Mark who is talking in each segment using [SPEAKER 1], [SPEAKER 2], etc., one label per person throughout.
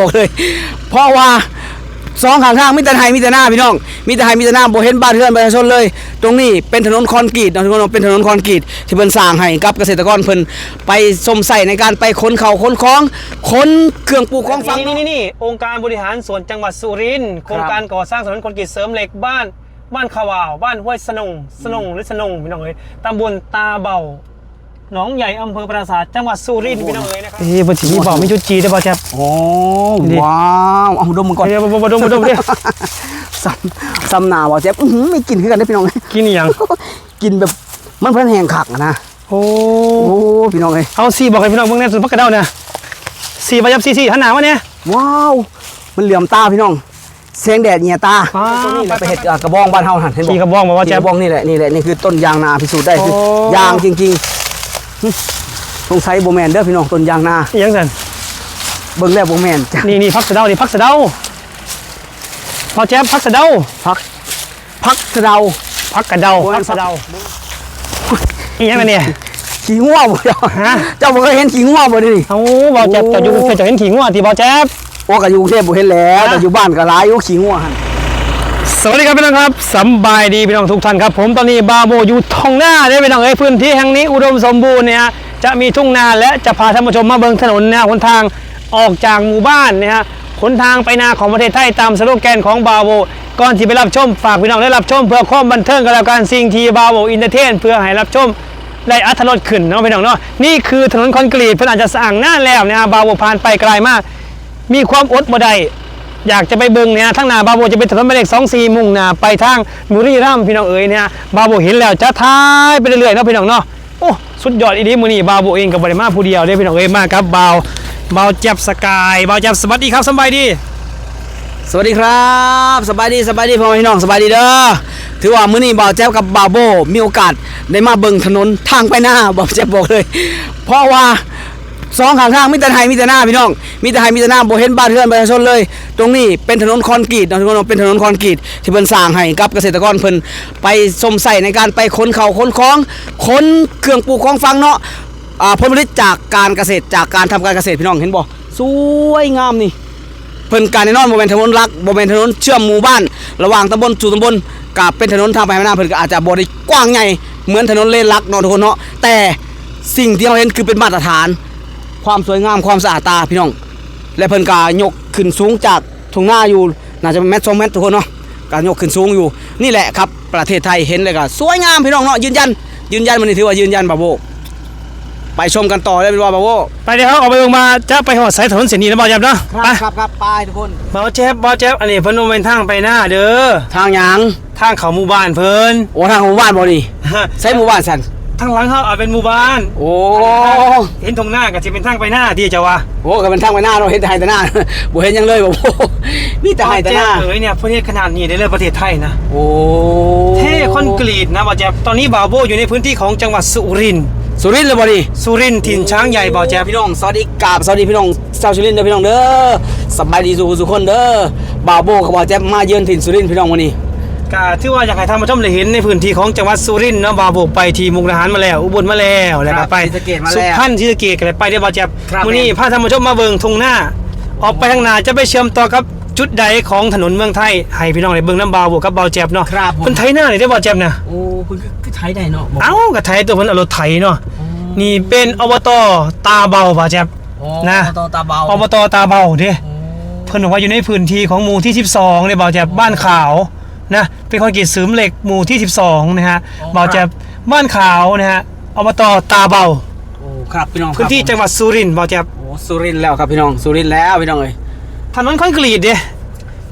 [SPEAKER 1] บอกเลย เพราะว่าสองข้างทางมีแต่ไทยมีแต่หน้าพี่น้องมีแต่ไทยมีแต่หน้าบ่เห็นบ้านเรือนประชาชนเลย ตรงนี้เป็นถนนคอนกรีตเนาะทุกคนเนาะเป็นถนนคอนกรีตที่เพิ่นสร้างให้กับเกษตรกรเพิ่นไปสมใส่ในการไปขนเขาขนของขนเครื่องปลูกของฟัง
[SPEAKER 2] นี่นี่นี่องค์การบริหารส่วนจังหวัดสุรินทร์โครงการก่อสร้างถนนคอนกรีตเสริมเหล็กบ้าน บ้านขาวาว บ้านห้วยสนงสนงหรือสนงพี่น้องเอ้ยตำบลตาเบา หนองใหญ่อำเภอปราสาทจังหวัดสุรินทร์พี่น้องเอ้ยนะครับเฮ้ยบนสีบอกไม่จุดจีได้ป่ะแจ๊บ
[SPEAKER 1] โอ้
[SPEAKER 2] นี่
[SPEAKER 1] ว้าวเอาดมมันก่อน
[SPEAKER 2] เดี๋ยวมาดมมาดมเดี๋ยว
[SPEAKER 1] ซ้ำซ้ำหนาว่าเจ็บอื้อหือไม่กินคือกันได้อพี่น้อง
[SPEAKER 2] กินอหย่าง
[SPEAKER 1] กินแบบมันเพิ่นแห้งคักอะนะ
[SPEAKER 2] โอ้
[SPEAKER 1] โอ้พี่น้องเอ้ย
[SPEAKER 2] เอาสีบอกให้พี่น้องเบิ่งแน่สุดพักกระเด้าเนี่ยสีประยับสีสีหันหนาวะเนี่ย
[SPEAKER 1] ว้าวมันเหลื่อมตาพี่น้องแสงแดดเหงียตา
[SPEAKER 2] ว้าว
[SPEAKER 1] ตัวนี้แหละไปเห็ดอะกระบองบ้านเฮาหันเห็นบ่
[SPEAKER 2] ขี่กระบองบอกว่า
[SPEAKER 1] ขี่
[SPEAKER 2] แจ๊
[SPEAKER 1] ก
[SPEAKER 2] บ
[SPEAKER 1] ระบองนี่แหละนี่แหละนี่คือต้นยางนาพิสูจน์ได้คือ
[SPEAKER 2] โอ้
[SPEAKER 1] ยางจริงๆหึ สงสัยโบแมนเด้อพี่น้องต้นยางนา
[SPEAKER 2] อิหยังสัน
[SPEAKER 1] เบิ่งแล้วโบแมนจ้ะ
[SPEAKER 2] นี่นี่พักสะเดานี่พักสะเดาพอแจ๊บพักสะเดา
[SPEAKER 1] พักพักสะเดา
[SPEAKER 2] พักกระเดา
[SPEAKER 1] โอ้ย
[SPEAKER 2] พักสะเดาอีหยังไงเนี่ย
[SPEAKER 1] ขี้งัวบ่เจ้า
[SPEAKER 2] ฮะ
[SPEAKER 1] เจ้าบ่เคยเห็นขี้งัวบ่ดิ
[SPEAKER 2] เอาบอแจ๊บจะอยู่จะเห็นขิงว่าที่บอแจ๊บ
[SPEAKER 1] โอ้ก็อยู่กรุงเทพบ่เห็นแล้ว
[SPEAKER 2] ฮะ
[SPEAKER 1] แต่อยู่บ้านก็หลายอยู่ขี้งัวหั่น
[SPEAKER 2] สวัสดีครับพี่น้องครับสบายดีพี่น้องทุกท่านครับ ผมตอนนี้บาโบอยู่ทองหน้าได้พี่น้องเอ้ยพื้นที่แห่งนี้อุดมสมบูรณ์เนี่ยจะมีทุ่งนาและจะพาท่านผู้ชมมาเบิ่งถนนนะหนทางออกจากหมู่บ้านนะฮะหนทางไปนาของประเทศไทยตามสโลแกนของบาโบก่อนที่ไปรับชมฝากพี่น้องได้รับชมเพื่อความบันเทิงกันแล้วกันสิ่งที่บาโบอินเตอร์เทนเพื่อให้รับชมได้อัธรสขึ้นเนาะพี่น้องเนาะนี่คือถนนคอนกรีตเพิ่นอาจจะสร้างนาแล้วนะฮะบาโบผ่านไปไกลมาก มีความอดบ่ได้ อยากจะไปเบิ่งเนี่ยทั้งหน้าบาโบจะเป็นถนนหมายเลขสองสี่มุ่งหน้าไปทางบุรีรัมย์พี่น้องเอ๋ยเนี่ยบาโบเห็นแล้วจะท้ายไปเรื่อยๆเนาะพี่น้องเนาะโอ้สุดยอดอีดีมือนี้บาโบเองกับบริมาผู้เดียวเด้พี่น้องเอ๋ยมากครับบาวบาวจับสกายบาวจับสวัสดีครับสบายดี
[SPEAKER 1] สวัสดีครับสบายดีสบายดีพ่อแม่พี่น้องสบายดีเด้อถือว่ามื้อนี้บ่าวแจ๊บกับบาโบมีโอกาสได้มาเบิ่งถนนทางไปหน้าบ่าวแจ๊บบอกเลย เพราะว่า สองข้างทางมีแต่ไทยมีแต่หน้าพี่น้องมีแต่ไทยมีแต่หน้าบ่เห็นบ้านเรือนประชาชนเลย ตรงนี้เป็นถนนคอนกรีตนะทุกคนเนาะเป็นถนนคอนกรีตที่เพิ่นสร้างให้กับเกษตรกรเพิ่นไปสมใส่ในการไปขนเขาขนของขนเครื่องปลูกของฟังเนาะอ่าผลผลิตจากการเกษตรจากการทำการเกษตรพี่น้องเห็นบ่สวยงามนี่เพิ่นการแน่นอนบ่แม่นถนนหลักบ่แม่นถนนเชื่อมหมู่บ้าน ระหว่างตำบลสู่ตำบลกับเป็นถนนทางไปข้างหน้าเพิ่นก็อาจจะบ่ได้กว้างใหญ่เหมือนถนนเลนหลักเนาะทุกคนเนาะแต่สิ่งที่เราเห็นคือเป็นมาตรฐาน ความสวยงามความสะอาดตาพี่น้อง และเพิ่นก็ยกขึ้นสูงจากทุ่งนาอยู่น่าจะเป็นเมตรสองเมตรทุกคนเนาะการยกขึ้นสูงอยู่นี่แหละครับ ประเทศไทยเห็นเลยก็สวยงามพี่น้องเนาะยืนยัน ยืนยันมันนี่ถือว่ายืนยันบาโบไปชมกันต่อเลยเป็นว่าบาโบ
[SPEAKER 2] ไปเดี๋ยวเขาออกไปลงมาจะไปหอดสายถนนเส้นนี้นะบาวจับเนาะไป
[SPEAKER 1] ครับครับไปทุกคน
[SPEAKER 2] บาวแจ๊บบาวแจ๊บอันนี้เพิ่นเอาเป็นทางไปหน้าเด้อ
[SPEAKER 1] ทางหยัง
[SPEAKER 2] ทางเขาหมู่บ้านเพิ่น
[SPEAKER 1] โอ้ทางหมู่บ้านบ่นี่ใช้หมู่บ้านสัน
[SPEAKER 2] ทางหลังเขาเอาเป็นหมู่บ้าน
[SPEAKER 1] โอ้
[SPEAKER 2] เห็นตรงหน้าก็จะเป็นทางไปหน้าที่เจ้าวะ
[SPEAKER 1] โหก็เป็นทางไปหน้าเราเห็นแต่ไฮแต่หน้าบ่เห็นหยังเลยบ่โอ้มีแต่ไฮแต่หน้า
[SPEAKER 2] เอ๋ยเนี่ยประเทศขนาดนี้ได้เลยประเทศไทยนะ
[SPEAKER 1] โอ้
[SPEAKER 2] เท่คอนกรีตนะบาวแจ๊บตอนนี้บาวโบอยู่ในพื้นที่ของจังหวัดสุรินทร์
[SPEAKER 1] สุรินทร์เลยบ่นี่
[SPEAKER 2] สุรินทร์ถิ่นช้างใหญ่บาวแจ๊บ
[SPEAKER 1] พี่น้องสวัสดีกราบสวัสดีพี่น้องชาวสุรินทร์เด้อพี่น้องเด้อสบายดีสุขสุขคนเด้อบ่าวโบกับบ่าวแจ๊บมาเยือนถิ่นสุรินทร์พี่น้องวันนี้
[SPEAKER 2] ก็ถือว่าอยากให้ท่านผู้ชมได้เห็นในพื้นที่ของจังหวัดสุรินทร์เนาะบาวโบไปที่มุกดาหารมาแล้วอุบลมาแล้วแล้ว
[SPEAKER 1] ครั
[SPEAKER 2] ก็
[SPEAKER 1] บ
[SPEAKER 2] ไป
[SPEAKER 1] ศรีสะเกษมา
[SPEAKER 2] สุ
[SPEAKER 1] แล้ว
[SPEAKER 2] พรรณศรีสะเกษก็เลยไปได้บาวแจ๊บ
[SPEAKER 1] ครับ
[SPEAKER 2] มื้อนี้
[SPEAKER 1] แม่
[SPEAKER 2] พาท่านผู้ชมมาเบิ่งทุ่งหน้า ออกไปทางหน้าจะไปเชื่อมต่อกับจุดใดของถนนเมืองไทยให้พี่น้องได้เบิ่งน้ำบาวโบกับบาวแจ๊บเนาะ
[SPEAKER 1] ครับผม
[SPEAKER 2] เพิ่นไทยหน้านี่ได้บาวแจ๊บนะ
[SPEAKER 1] โอ้คุณคือไทยได้เนาะ
[SPEAKER 2] เอ้าก็ไทยตัวเพิ่นเอารถไถเนาะนี่เป็นอบตตาเบาบาวแจ๊บนะ
[SPEAKER 1] ตาตาเบา
[SPEAKER 2] อบตตาเบาเด้เพิ่นบอกว่าอยู่ในพื้นที่ของหมู่ที่ 12เนี่ยบ่าวแจ๊บบ้านขาว นะเป็นคอนกรีตเสริมเหล็กหมู่ที่ 12 นะฮะบ่าวแจ๊บบ้านขาวนะฮะอบตตาเบา
[SPEAKER 1] โอ้ครับพี่น้อง
[SPEAKER 2] พื้นที่จังหวัดสุรินทร์บ่าวแจ๊บ
[SPEAKER 1] โอ้สุรินทร์แล้วครับพี่น้องสุรินทร์แล้วพี่น้องเอ้ย
[SPEAKER 2] ถนนคอนกรีตเด้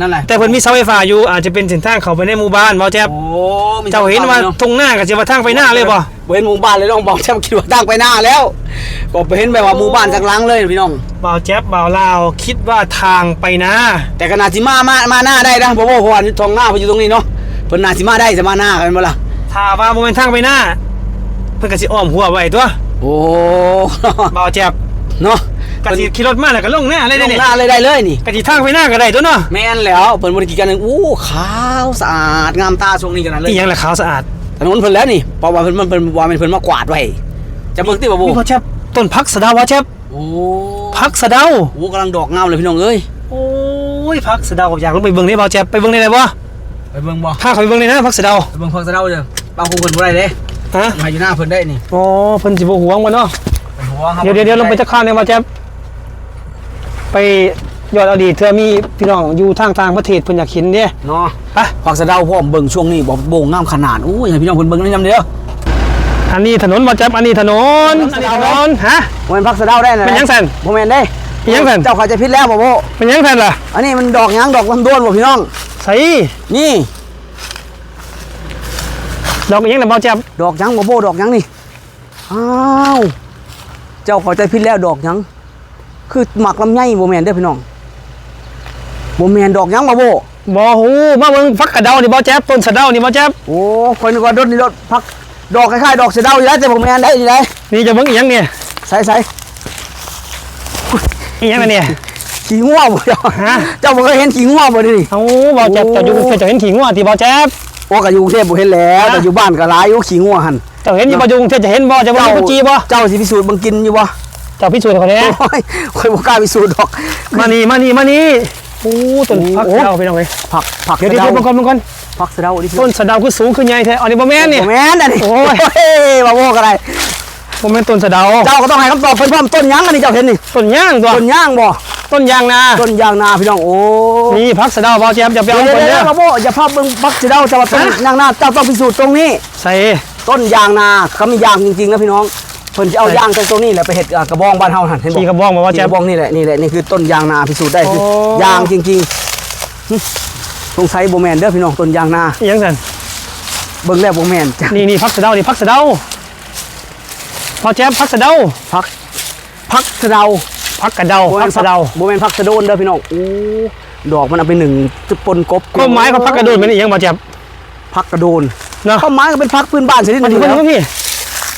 [SPEAKER 1] นั่นแหละ
[SPEAKER 2] แต่เพิ่นมีเสาไฟฟ้าอยู่อาจจะเป็นเส้นทางเข้าไปในหมู่บ้านบ่าวแจ๊บ
[SPEAKER 1] โอ้มี
[SPEAKER 2] เจ้าเห็นว่า
[SPEAKER 1] ทง
[SPEAKER 2] ตรงหน้าก็สิว่าทางไปหน้าเลยบ่
[SPEAKER 1] บ่เห็นหมู่บ้านเลยน้องบอกแช่คิดว่าตั้งไปหน้าแล้ว ก็ไปเห็นแบบว่าหมู่บ้านจากหลังเลยพี่น้อง
[SPEAKER 2] บ่าวแจ๊บบ่าวลาวคิดว่าทางไปนะ
[SPEAKER 1] แต่ขนาดสิมามามาหน้าได้นะเพราะว่าเพราะว่าทองหน้าเพิ่นอยู่ตรงนี้เนาะเพิ่นน่าสิมาได้จะมาหน้ากันบ่ล่ะ
[SPEAKER 2] ถ้าว่าบ่แม่นทางไปหน้าเพิ่นก็สิอ้อมหัวไว้ตัว
[SPEAKER 1] โอ้
[SPEAKER 2] บ่าวแจ๊บ
[SPEAKER 1] เนาะ
[SPEAKER 2] ก็สิขี่รถมาแล้วก็ลงหน้าเลย
[SPEAKER 1] ล
[SPEAKER 2] เด้
[SPEAKER 1] ง
[SPEAKER 2] นี่
[SPEAKER 1] หน้าเลยได้เลยนี่
[SPEAKER 2] ก็สิทางไปหน้าก็ได้ตัวเนาะ
[SPEAKER 1] แม่นแล้วเพิ่นบ่ได้กินกันหนึงอู้ขาวสะอาดงามตาช่วงนี้กันนั้นเลย
[SPEAKER 2] อีหยังล่ะขาวสะอาด
[SPEAKER 1] ถนนเพิ่นแล้วนี่เพราะว่าเพิ่นมันเพิ่นว่ามันเพิ่นมากวาดไว้จะเบิ่งติบ่โบ
[SPEAKER 2] มีพ่อแชบต้นพักสะเดาวะแชบ
[SPEAKER 1] โโอ้
[SPEAKER 2] พักสะเดา
[SPEAKER 1] โอ้กำลังดอกงามเลยพี่น้องเอ้ย
[SPEAKER 2] โอ้ยพักสะเดาอยากลงไปเบิ่งนี่บ่าวแจ๊บไปเบิ่งได้ไหนบ่
[SPEAKER 1] ไปเบิ่งบ่
[SPEAKER 2] พาเขาไปเบิ่งนี่นะพักสะเดา
[SPEAKER 1] ไปเบิ่งพักสะเดาเด้อบางคนเพิ่นบ่ได้เด้
[SPEAKER 2] ฮะ
[SPEAKER 1] มาอยู่หน้าเพิ่นได้นี่
[SPEAKER 2] อ๋อเพิ่นสิบ่หวงบ่เนาะ
[SPEAKER 1] เป็นหัวครับ
[SPEAKER 2] เดี๋ยวเดี๋ยวเดี๋ยวลงไปจะข้ามเนี่ยบ่าวแจ๊บ ไปยอดอดีตเธอมีพี่น้องอยู่ทางต่างประเทศเพิ่นอยากเห็นเด้
[SPEAKER 1] เนาะ
[SPEAKER 2] ไป
[SPEAKER 1] พักสะเดาพร้อมเบิ่งช่วงนี้บ่โบ่งงามขนาดโอ้ยให้พี่น้องเพิ่นเบิ่งนำเด้อ
[SPEAKER 2] อันนี้ถนนบ่าวแจ๊บอันนี้ถนนอันนี้ถนนฮะ
[SPEAKER 1] บ่แม่นพักสะเดาได้นะ
[SPEAKER 2] เป็นหยังซั่น
[SPEAKER 1] บ่แม่นเด้
[SPEAKER 2] เป็นหยังซั่น
[SPEAKER 1] เจ้าเข้าใจผิดแล้วบ่โบ
[SPEAKER 2] เป็นหยังแทนล่ะ
[SPEAKER 1] อันนี้มันดอกหยังดอกลำดวนบ่พี่น้อง
[SPEAKER 2] ใส่
[SPEAKER 1] นี่
[SPEAKER 2] ดอกอีหยังน่ะบ่าวแจ๊บ
[SPEAKER 1] ดอกหยังบ่โบดอกหยังนี่อ้าวเจ้าเข้าใจผิดแล้วดอกหยัง คือหมักลำไยบ่แม่นเด้อพี่น้องบ่แม่นดอกหยังบ่โบ
[SPEAKER 2] บ่ฮู้มาเบิ่งฟักกระเดานี่บ่าวแจ๊บต้นสะเดานี่บ่าวแจ๊บ
[SPEAKER 1] โอ้คนนึกว่าดดนี่ดดพักดอกคล้ายๆดอกเสะเดาอยู่แล้วแต่บ่แม่นได้นี่ได้
[SPEAKER 2] นี่จะเบิ่งอีหยังเนี่ย
[SPEAKER 1] ใส่ใส่
[SPEAKER 2] อีหยังน่ะเนี่ย
[SPEAKER 1] ขี้งัวบ่เจ้า
[SPEAKER 2] ฮะ
[SPEAKER 1] เจ้าบ่เคยเห็นขี้งัวบ่นี่
[SPEAKER 2] เอ้าบ่าวแจ๊บเจ้าอยู่กรุงเทพเจ้าเห็นขิงว่าที่บ่าวแจ๊บ
[SPEAKER 1] โอ้ก็อยู่กรุงเทพบ่เห็นแล้ว
[SPEAKER 2] ฮะ
[SPEAKER 1] แต่อยู่บ้านก็หลายอยู่ขี้งัวหั่น
[SPEAKER 2] เจ้าเห็นอยู่บ่อยู่กรุงเทพจะเห็นบ่จะบ่มีกุจีบ่
[SPEAKER 1] เจ้าสิพิสูจน์เบิ่งกินอยู่บ่
[SPEAKER 2] เจ้าพิสูจน์ให้เขาแน่
[SPEAKER 1] โอ้ยข่อยบ่กล้าพิสูจน์ดอก
[SPEAKER 2] มานี่มานี่มานี่โอ้ต้นพัก
[SPEAKER 1] โอ้
[SPEAKER 2] สะเดาพี่น้องเอ้ย
[SPEAKER 1] ผักผัก
[SPEAKER 2] เดี๋ยวเดี๋ยวเดี๋ยวมันก่อนมันก่อน
[SPEAKER 1] ผักสะเดาดิ
[SPEAKER 2] ต้นสะเดาคือสูงคือใหญ่แท้อันนี้บ่แม่นนี่
[SPEAKER 1] บ่แม่นอันนี้
[SPEAKER 2] โอ้ย
[SPEAKER 1] ยบ่าโว้ก็ได้
[SPEAKER 2] บ่แม่นต้นสะเดา
[SPEAKER 1] เจ้าก็ต้องให้คำตอบเพิ่นพร้อมต้นหยังอันนี้เจ้าเห็นนี่
[SPEAKER 2] ต้นย่างตัว
[SPEAKER 1] ต้นย่างบ่
[SPEAKER 2] ต้นยางนา
[SPEAKER 1] ต้นยางนาพี่น้องโอ้
[SPEAKER 2] นี่พักสะเดาบ่าวแจ๊บอย่าไป
[SPEAKER 1] เดี๋ยว
[SPEAKER 2] เอา
[SPEAKER 1] เดี๋ยว
[SPEAKER 2] คนเด้อ
[SPEAKER 1] เดี๋ยวบ่าโว้อย่าพาเบิ่งผักสะเดาจะว่าต้น
[SPEAKER 2] ฮะ
[SPEAKER 1] ยางนาเจ้าต้องพิสูจน์ตรงนี้
[SPEAKER 2] ใส่
[SPEAKER 1] ต้นยางนาเขามียางจริงๆนะพี่น้อง เพิ่นจะเอา
[SPEAKER 2] ใช่
[SPEAKER 1] ยางจากตรงนี้แหละไปเฮ็ดอ่ากระบองบ้านเฮาหั่นเห็นบ่
[SPEAKER 2] ขี่กระบองบ่ว่า
[SPEAKER 1] ที่
[SPEAKER 2] แจ๊
[SPEAKER 1] ก
[SPEAKER 2] บ
[SPEAKER 1] ระบองนี่แหละนี่แหละนี่คือต้นยางนาพิสูจน์ได้คือ
[SPEAKER 2] โอ้
[SPEAKER 1] ยางจริงๆหึสงสัยบ่แม่นเด้อพี่น้องต้นยางนา
[SPEAKER 2] อีหยังซั่น
[SPEAKER 1] เบิ่งแล้วบ่แม่นจ้ะ
[SPEAKER 2] นี่นี่พักสะเดานี่พักสะเดาบ่าวแจ๊บพักสะเดา
[SPEAKER 1] ผักผักสะเดา
[SPEAKER 2] พักกระเดาพักสะเดา
[SPEAKER 1] บ่แม่นผักสะโดนเด้อพี่น้องโอ้ดอกมันเอาไปหนึ่งจะปนกบ
[SPEAKER 2] ความหมายของพักกระโดดมันอีหยังบ่าวแจ๊บ
[SPEAKER 1] ผักกระโดน
[SPEAKER 2] เนาะ
[SPEAKER 1] ความหมายก็เป็นผักพื้นบ้านชนิดห
[SPEAKER 2] มัน
[SPEAKER 1] นึ
[SPEAKER 2] ถึ
[SPEAKER 1] ง
[SPEAKER 2] ง
[SPEAKER 1] แ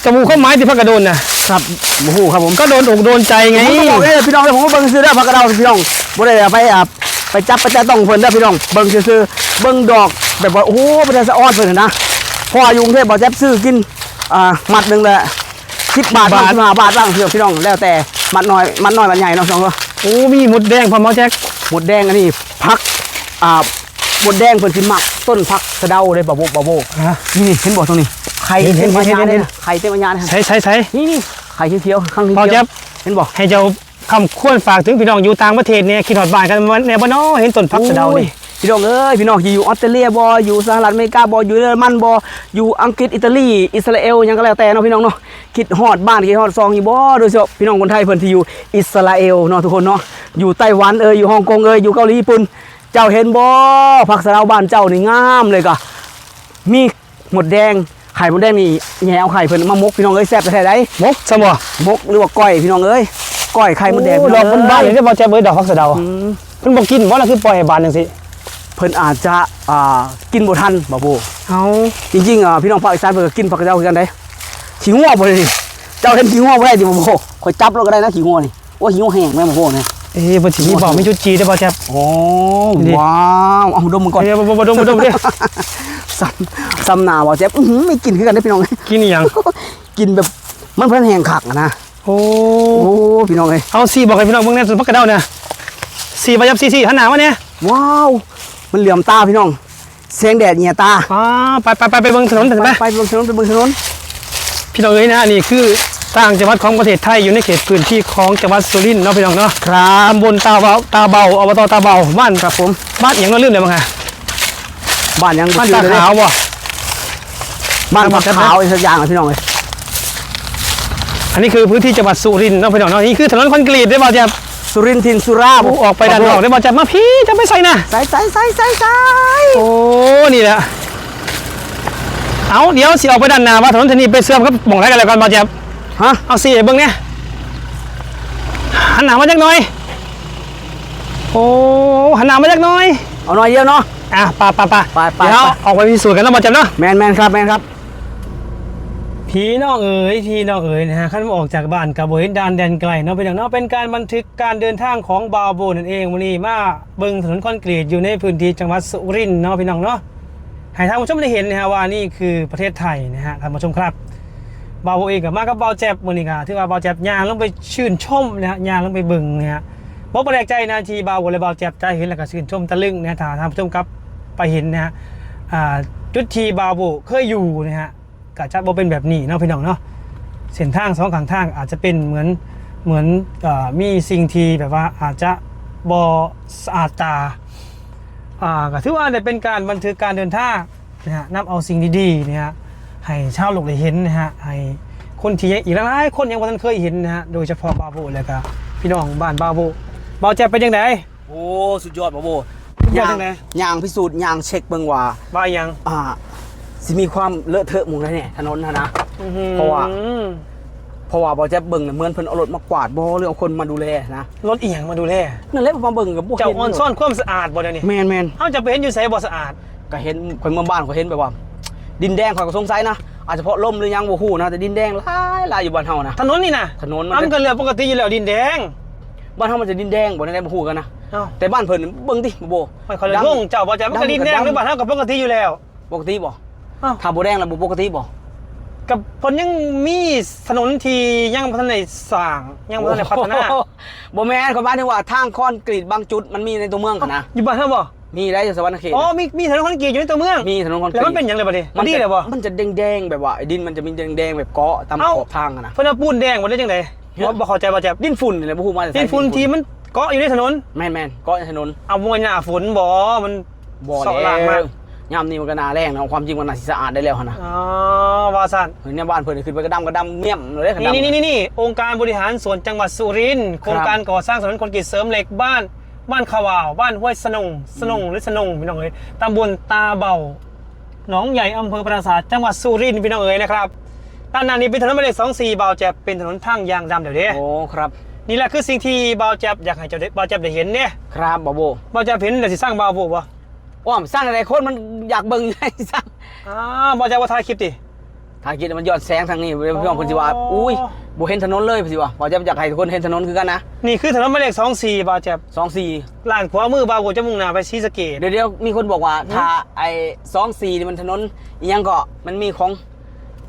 [SPEAKER 1] ล้ว
[SPEAKER 2] คนพี่จมูกข้อไม้ที่พักกระโดนน่ะ
[SPEAKER 1] ครับโอ้โหครับผม
[SPEAKER 2] ก็โดนอกโดนใจไง
[SPEAKER 1] ผมก็บอกเลยพี่น้องเดี๋ยวผมก็เบิ่งซื้อได้อผักกระเดาพี่น้องบ่ได้เอาไปอะไปจับไปจับต้องเพิ่นเด้อพี่น้องเบิ่งซื่อๆเบิ่งดอกแบบว่าโอ้โหบ่ได้สะอ้อนเพิ่นนะพออยู่กรุงเทพบ่แจ๊บซื้อกินอ่ามัดหนึงแหละ10บาทบ้าง15บาทบ้างพี่น้องแล้วแต่มัดน้อยมัดน้อยมัดใหญ่เนาะสองก็
[SPEAKER 2] โอ้มีหมดแดงพอหมอแจ็ค
[SPEAKER 1] หมดแดงอันนี้พักอ่าหมดแดงเพิ่นสิมักต้นพักสะเดาเลยบ่โบบ่โบ
[SPEAKER 2] ฮะ
[SPEAKER 1] นี่เห็นบ่ตรงนี้ ไข่
[SPEAKER 2] เห็นเห็น
[SPEAKER 1] ต็ม
[SPEAKER 2] เห็น
[SPEAKER 1] อัญญา
[SPEAKER 2] เห็น
[SPEAKER 1] เลยะไข่เต็มอัญญาเลย
[SPEAKER 2] ใส่ใส่ใส่
[SPEAKER 1] นี่นี่ไข่เขียวๆข้างนี้
[SPEAKER 2] พอ
[SPEAKER 1] เขี
[SPEAKER 2] แจ๊
[SPEAKER 1] ยว
[SPEAKER 2] บ
[SPEAKER 1] เห็นบ่
[SPEAKER 2] ให้เจ้าคำควรฝากถึงพี่น้องอยู่ต่างประเทศเนี่ยคิดฮอดบ้านกันในบ้านนอเห็นต้นพักสะเดา
[SPEAKER 1] โอ้ย
[SPEAKER 2] นี่
[SPEAKER 1] พี่น้องเอ้ยพี่น้องที่อยู่ออสเตรเลียบ่อยู่สหรัฐอเมริกาบ่อยู่เยอรมันบ่อยู่อังกฤษอิตาลีอิสราเอลหยังก็แล้วแต่เนาะพี่น้องเนาะคิดฮอดบ้านคิดฮอดซองอยู่บ่โดยเฉพาะพี่น้องคนไทยเพิ่นที่อยู่อิสราเอลเนาะทุกคนเนาะอยู่ไต้หวันเอ้ยอยู่ฮ่องกงเอ้ยอยู่เกาหลีญี่ปุ่นเจ้าเห็นบ่ผักสะเดาบ้านเจ้านี่งามเลยก็มีหมดแดง ไข่หมดแดงนี่แหย่เอาไข่เพิ่นมามกพี่น้องเอ้ยแซ่บแท้ๆได้
[SPEAKER 2] มกสมบ่
[SPEAKER 1] มกหรือว่าก้อยพี่น้องเอ้ยก้อยไข่หมดแดง
[SPEAKER 2] โอ้
[SPEAKER 1] พี่
[SPEAKER 2] ด
[SPEAKER 1] น้
[SPEAKER 2] อ
[SPEAKER 1] อกง
[SPEAKER 2] บนบ้านอย่าง
[SPEAKER 1] เอ้ย
[SPEAKER 2] ที่พอแจ๊บเอ้ยดอกพักสะเดา
[SPEAKER 1] อืม
[SPEAKER 2] เพิ่นบ่กินว่าเราคือปล่อยให้บานจังซี่
[SPEAKER 1] เพิ่นอาจจะอ่ากินบ่ทันบ่โบ
[SPEAKER 2] เอา
[SPEAKER 1] จริงๆอะพี่น้องภาคอีสานเพิ่นก็กินผักกระเจ้าคือกันได้ขี้งัวบ่เลยเจ้าเห็นขี้งัวบ่ได้ดิบ่โบข่อยจับแล้วก็ได้นะขี้งัวนี่โอ้ยขี้งัวแห้งแม่บ่โบเนี่ย
[SPEAKER 2] เอ้ยบ่สิมีบอกมีจุดจีได้อพอแจ๊บ
[SPEAKER 1] โอ้
[SPEAKER 2] นี่
[SPEAKER 1] ว้าวเอาดมมันก่อน
[SPEAKER 2] เอ้ยบ่บ่บ่ดมบ่ดมเด้อ
[SPEAKER 1] ซ้ำซ้ำหน้าบ่เจ็บอื้อหือไม่กินคือกันได้อพี่น้อง
[SPEAKER 2] กินอีหยัง
[SPEAKER 1] กินแบบมันเพิ่นแห้งคักอะนะ
[SPEAKER 2] โอ้
[SPEAKER 1] โอ้พี่น้องเอ้ย
[SPEAKER 2] เอาสิบอกให้พี่น้องเบิ่งแน่ต้นพักกระเดาเนี่ยสีบ่ยับสีสีหันหน้ามาเนี่ย
[SPEAKER 1] ว้าวมันเหลื่อมตาพี่น้องแสงแดดเหยียตา
[SPEAKER 2] อ๋อไปไปไปไปเบิ่งถนนเห็น
[SPEAKER 1] ไป
[SPEAKER 2] ไหม
[SPEAKER 1] ไปเบิ่งถนนไปเบิ่งถนน
[SPEAKER 2] พี่น้องเอ้ยนะนี่คือ ต่างจังหวัดของประเทศไทยอยู่ในเขตพื้นที่ของจังหวัดสุรินทร์เนาะพี่น้องเนาะ
[SPEAKER 1] ครับ
[SPEAKER 2] ตำบลตาเบาตาเบาอบตตาเบาบ้าน
[SPEAKER 1] ครับผม
[SPEAKER 2] บ้านอย่างเราลืมเลยมั้งฮะ
[SPEAKER 1] บ้านยัง
[SPEAKER 2] บ้าน
[SPEAKER 1] ชื่
[SPEAKER 2] ตา
[SPEAKER 1] อเลย
[SPEAKER 2] ขาวบ่
[SPEAKER 1] บ้าน
[SPEAKER 2] บ้า
[SPEAKER 1] ผั
[SPEAKER 2] น
[SPEAKER 1] ก
[SPEAKER 2] ตาขาว
[SPEAKER 1] ขาวอีกสักอย่างอะพี่น้องเลย
[SPEAKER 2] อันนี้คือพื้นที่จังหวัดสุรินทร์เนาะพี่น้องเนาะนี่คือถนนคอนกรีตได้บ่จะ
[SPEAKER 1] สุรินทร์ทินสุรา
[SPEAKER 2] ออกไปด้านนอกได้บ่จะมาพี่จะไปใส่นะ
[SPEAKER 1] ใส่ใส่ใส่ใส่ใส่
[SPEAKER 2] โอ้นี่แหละเอาเดี๋ยวสิออกไปด้านหน้าว่าถนนเส้นนี้ไปเสื่อมกับหม่องไรกันแล้วกันบ่จะ
[SPEAKER 1] ฮะ
[SPEAKER 2] เอาสิเบิ่งเนี่ยหันหน้ามาจักหน่อย โอ้หันหน้ามาจักหน่อย
[SPEAKER 1] เอาหน่อยเดียวเนาะ
[SPEAKER 2] อะไป่าป่าป่า
[SPEAKER 1] ไปไป
[SPEAKER 2] เดี๋ยว
[SPEAKER 1] ไป
[SPEAKER 2] ออกไปพิสูจน์กันแล้วบ่จะเนาะ
[SPEAKER 1] แมนแมนครับแมนครับ
[SPEAKER 2] พี่น้องเอ๋ยพี่น้องเอ๋ยนะฮะขั้นออกจากบ้านกับโบเห็นดานแดนไกลเนาะเป็นอย่างเนาะเป็นการบันทึกการเดินทางของบาวโบนั่นเองวันนี้มาเบิ่งถนนคอนกรีตอยู่ในพื้นที่จังหวัดสุรินทร์เนาะพี่น้องเนาะให้ท่านผู้ชมได้เห็นนะฮะว่านี่คือประเทศไทยนะฮะท่านผู้ชมครับ บาโบเองกับมากับเบาแจ็บมือนี่ค่ะที่ว่าเบาแจ็บยางลงไปชื่นชมนะฮะยางลงไปบึงนะฮะบ่แปลกใจนะที่บาวโบและเบาแจ็บจะเห็นแล้วก็ชื่นชมตะลึงนะฮะถ้าท่านผู้ชมครับไปเห็นนะฮะจุดทีบาโบเคยอยู่นะฮะก็จะบ่เป็นแบบนี้เนาะพี่น้องเนาะเส้นทางสองข้างทางอาจจะเป็นเหมือนเหมือนอมีสิ่งที่แบบว่าอาจจะบ่สะอาดตาอ่าก็ถือว่าได้เป็นการบันทึกการเดินทางนะฮะนำเอาสิ่งดีๆนะฮะ ให้ชาวโลกได้เห็นนะฮะให้คนที่ยังอีกหลายๆคนยังบ่ทันเคยเห็นนะฮะโดยเฉพาะบาโบแล้วก็พี่น้องบ้านบาโบเบาแจ็บเป็นยังไง
[SPEAKER 1] โอ้สุดยอดบ่โบ
[SPEAKER 2] สุดยอดจังเลย
[SPEAKER 1] ยางพิสูจน์ยางเช็คเบิ่งว่า
[SPEAKER 2] บายัง
[SPEAKER 1] อ่าสิมีความเลอะเทอะหมุงได้เนี่ยถนนนะนะเพราะว่า เพราะว่าบ่จะเบิ่งน่ะเหมือนเพิ่นเอารถมากวาดบ่หรือเอาคนมาดูแลนะ
[SPEAKER 2] รถอีหยังมาดูแล
[SPEAKER 1] นั่นแหละผมมาเบิ่งกับบ่
[SPEAKER 2] เจ้า
[SPEAKER 1] เห็น
[SPEAKER 2] ออนซ่อนความสะอาดบ่เดี๋ยวนี้
[SPEAKER 1] แม่นแม่น
[SPEAKER 2] เฮาจะไปเห็นอยู่ไสบ่สะอาด
[SPEAKER 1] ก็เห็นคนเมืองบ้านเขาเห็นแบบว่า ดินแดงเขาก็สงสัยนะอาจจะเพราะลมหรือยังบ่ฮู้นะแต่ดินแดงหลายหลายอยู่บ้านเฮานะ
[SPEAKER 2] ถนนนี่นะ
[SPEAKER 1] ถนน
[SPEAKER 2] อ้ํ
[SPEAKER 1] มัน
[SPEAKER 2] ก็เรือปกติอยู่แล้วดินแดง
[SPEAKER 1] บ้านเฮามันจะดินแดงบ่ได้บ่ฮู้กันนะ
[SPEAKER 2] เอ้า
[SPEAKER 1] แต่บ้านเพิ่นเบิ่งติบ่โบ
[SPEAKER 2] ไม่ค่อยเลย
[SPEAKER 1] ดำ
[SPEAKER 2] งงเจ้าบ่แจ็บมันก็
[SPEAKER 1] ดำ
[SPEAKER 2] ดินแดง
[SPEAKER 1] กับดำ
[SPEAKER 2] หรือบ้านเฮาก็ปกติอยู่แล้ว
[SPEAKER 1] ปกติบ่
[SPEAKER 2] เอ้า
[SPEAKER 1] ถ้าบ่แดงแล้วบ่ปกติบ่
[SPEAKER 2] กับเพนยังมีถนนที่ยังพัฒนาสร้างยังพัฒนาพัฒนา
[SPEAKER 1] โอ้โหบ่แม่นคนบ้านที่ว่าทางคอนกรีตบางจุดมันมีในตัวเมืองกันนะ
[SPEAKER 2] อยู่บ้านเฮาบ่
[SPEAKER 1] มีได้อยู่สวรรณเขต
[SPEAKER 2] อ๋อมีมีถนนคอนกรีตอยู่ในตัวเมือง
[SPEAKER 1] มีถนนคอนกรีต
[SPEAKER 2] แล้วมันเป็นหยังไงบ่ดิมันดี
[SPEAKER 1] จะ
[SPEAKER 2] เลยบ่
[SPEAKER 1] มันจะแดงๆแบบว่าไอ้ดินมันจะมีแดงๆแบบเกาะตาม
[SPEAKER 2] เอ้า
[SPEAKER 1] ขอบทางอะนะ
[SPEAKER 2] เพิ่นเอาปูนแดงบ่ได้จังได๋
[SPEAKER 1] เฮ้ย
[SPEAKER 2] บ่เข้าใจบ่แจ็บ
[SPEAKER 1] ดินฝุ่นนี่แหละบ่ฮู้มาจากไส
[SPEAKER 2] ดินฝุ่นที่มันเกาะอยู่ในถนน
[SPEAKER 1] แม่นๆเกาะในถนน
[SPEAKER 2] เอาบ่หน้าฝนบ่มัน
[SPEAKER 1] บ่
[SPEAKER 2] เสาะ
[SPEAKER 1] แล้
[SPEAKER 2] หลังมาว
[SPEAKER 1] ยามนี้มันก็น่าแรงนะความจริงมันน่าสิสะอาดได้แล้วหั่นนะ
[SPEAKER 2] อ๋อว่าซั่น
[SPEAKER 1] เฮ้ยเนี่ยบ้านเพิ่นนี่ขึ้นไปกระดำกระดำเมี่ยมเลยกระ
[SPEAKER 2] นี่
[SPEAKER 1] ดำ
[SPEAKER 2] นี่นี่นี่องค์การบริหารส่วนจังหวัดสุรินทร์โครงการก่อสร้างถนนคอนกรีตเสริมเหล็กบ้าน บ้านขาวาวบ้านห้วยสนงสนงหรือสนงพี่น้องเอ๋ยตำบลตาเบาหนองใหญ่อำเภอปราสาทจังหวัดสุรินทร์พี่น้องเอ๋ยนะครับด้านหน้านี้เป็นถนนหมายเลขสองสี่เบาแจ็บเป็นถนนทางยางดำเดี๋ยวเด้
[SPEAKER 1] โอ้ครับ
[SPEAKER 2] นี่แหละคือสิ่งที่เบาแจ็บอยากให้เจ้าได้เบาแจ็บได้เห็นเนี่ย
[SPEAKER 1] ครับบ่โบ
[SPEAKER 2] เบาแจ็บเห็นเดี๋ยวสิสร้างเบาบุบ่
[SPEAKER 1] อ้อมสร้างอะไรคนมันอยากเบิ่งให้สร้าง
[SPEAKER 2] อ่าเบาแจ็บว่าถ่ายคลิปดิ
[SPEAKER 1] ถ้าคิดว่ามันย้อนแสงทางนี้พี่น้องเพิ่นสิว่า
[SPEAKER 2] อ๋ออุ้
[SPEAKER 1] อุ้ยบ่เห็นถนนเลยเพิ่นสิว่าบ่จะอยากให้ทุกคนเห็นถนนคือกันนะ
[SPEAKER 2] นี่คือถนนหมายเลขสองสี่เบาแจ็บ
[SPEAKER 1] 24
[SPEAKER 2] ล่านขวามือเบาบุจะมุ่งหน้าไปซีสะเกต
[SPEAKER 1] เดี๋ยวเดี๋ยวมีคนบอกว่าถ้าไอ้24นี่มันถนนอีหยังก็มันมีของ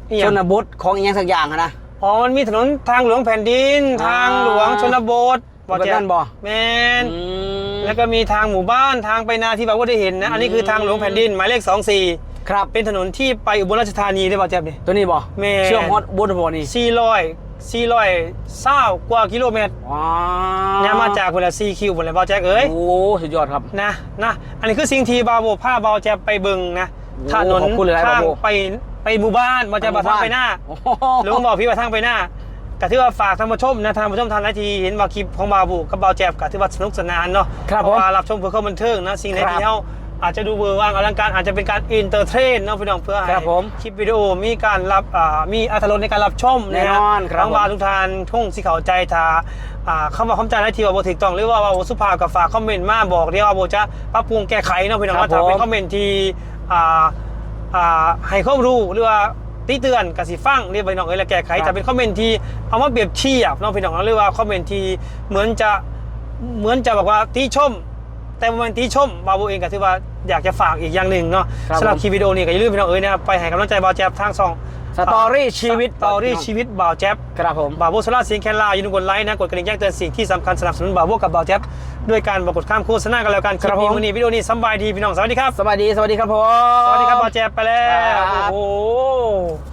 [SPEAKER 2] นี่ห
[SPEAKER 1] ช
[SPEAKER 2] ยัง
[SPEAKER 1] นบทของอีหยังสักอย่างอะนะ
[SPEAKER 2] อ๋อมันมีถนนทางหลวงแผ่นดิน
[SPEAKER 1] อ่า
[SPEAKER 2] ทางหลวงชนบท
[SPEAKER 1] แบบนั้นบ่
[SPEAKER 2] แมน
[SPEAKER 1] อืม
[SPEAKER 2] แล้วก็มีทางหมู่บ้านทางไปนาที่แบบว่าได้เห็นนะอันนี้คือทางหลวงแผ่นดินหมายเลข24
[SPEAKER 1] ครับ
[SPEAKER 2] เป็นถนนที่ไปอุบลราชธานีได้ป่ะเจ๊บดิ
[SPEAKER 1] ตัวนี้บ่
[SPEAKER 2] แม่
[SPEAKER 1] เชื่อมฮอดบนบ่นี่
[SPEAKER 2] 400 400เศร้ากว่ากิโลเมตร
[SPEAKER 1] ว้า
[SPEAKER 2] เนี่ยมาจากเวลา4คิวหมดเลยบ่าวแจ๊กเอ้ย
[SPEAKER 1] โอ้สุดยอดครับ
[SPEAKER 2] นะนะอันนี้คือสิ่งที่บาวโบผ้าบาวแจ๊บไปเบึงนะ
[SPEAKER 1] โอ้
[SPEAKER 2] ถนน
[SPEAKER 1] ขอบคุณหลายๆ
[SPEAKER 2] ทาง
[SPEAKER 1] บาวโบ
[SPEAKER 2] ไปไปหมู่บ้านบาวแจ๊บมาทางไปหน้า
[SPEAKER 1] โอ้โลุ
[SPEAKER 2] งบอกพี่ว่าทางไปหน้าก็ถือว่าฝากท่านผู้ชมนะท่านผู้ชมทางนาทีเห็นว่าคลิปของบาบูกับบาวแจบก็ถือว่าสนุกสนานเนาะ
[SPEAKER 1] ครับ
[SPEAKER 2] เพราะว่ารับชมเพื่อเข้าบันเทิงนะสิ่งไหน
[SPEAKER 1] ครับ
[SPEAKER 2] ที่เขา อาจจะดูเบอร์ว่างอลังการอาจจะเป็นการอินเตอร์เทรนเนาะพี่น้องเพื่อให้
[SPEAKER 1] ครับผม
[SPEAKER 2] คลิปวิดีโอมีการรับอ่ามีอัตรสในการรับชมนะ
[SPEAKER 1] แน่นอนครับ
[SPEAKER 2] ทั้งบาทุกท่านทุ่งสีเขาใจทาอ่าเข้ามาคำใจนาทีว่าบถูกต้องหรือว่าว่าบ่สุภาพกับฝากคอมเมนต์มาบอกเรียกว่าโบจะปรับปรุงแก้ไขเนาะพี่น้อง
[SPEAKER 1] ครับ
[SPEAKER 2] ว่าถ้าเป็น
[SPEAKER 1] ผม
[SPEAKER 2] คอมเมนต์ที่อ่าอ่าให้ความรู้หรือว่าติเตือนกับสิฟังเรียกไปน้องเอ้ยแล้วแก้ไข
[SPEAKER 1] ครับ
[SPEAKER 2] แต่เป็นคอมเมนต์ที่เอามาเปรียบเทียบเน้องพี่น้องเรียกว่าคอมเมนต์ที่เหมือนจะเหมือนจะบอกว่าติชม แต่บ่แมันติชมบาบูเองก็ถือว่าอยากจะฝากอีกอย่างหนึ่งเนาะ
[SPEAKER 1] ครับ
[SPEAKER 2] สำหรับ
[SPEAKER 1] ผม
[SPEAKER 2] คลิปวิดีโอนี้ก็อย่าลืมพี่น้องเอ้ยนะครับไปให้กำลังใจบาวแจ๊บทางซอง
[SPEAKER 1] สตอรี่ชีวิต
[SPEAKER 2] สตอรี่ชีวิตบาวแจ๊บ
[SPEAKER 1] ครับผม
[SPEAKER 2] บาบูสลาเสียงแคนลาอย่าลืมกดไลค์นะกดกระดิ่งแจ้งเตือนสิ่งที่สำคัญสนับสนุนบาบูกับบาวแจ๊บด้วยการบอกกดข้ามโฆษณากันแล้วกันคลิปนี้วันนี้วิดีโอนี้สำบายดีพี่น้องสวัสดีครับ
[SPEAKER 1] สวัสดี สวัสดีครับผม
[SPEAKER 2] สวัสดีครับบาวแจ๊บไปแล้ว
[SPEAKER 1] ครับ
[SPEAKER 2] โอ้โห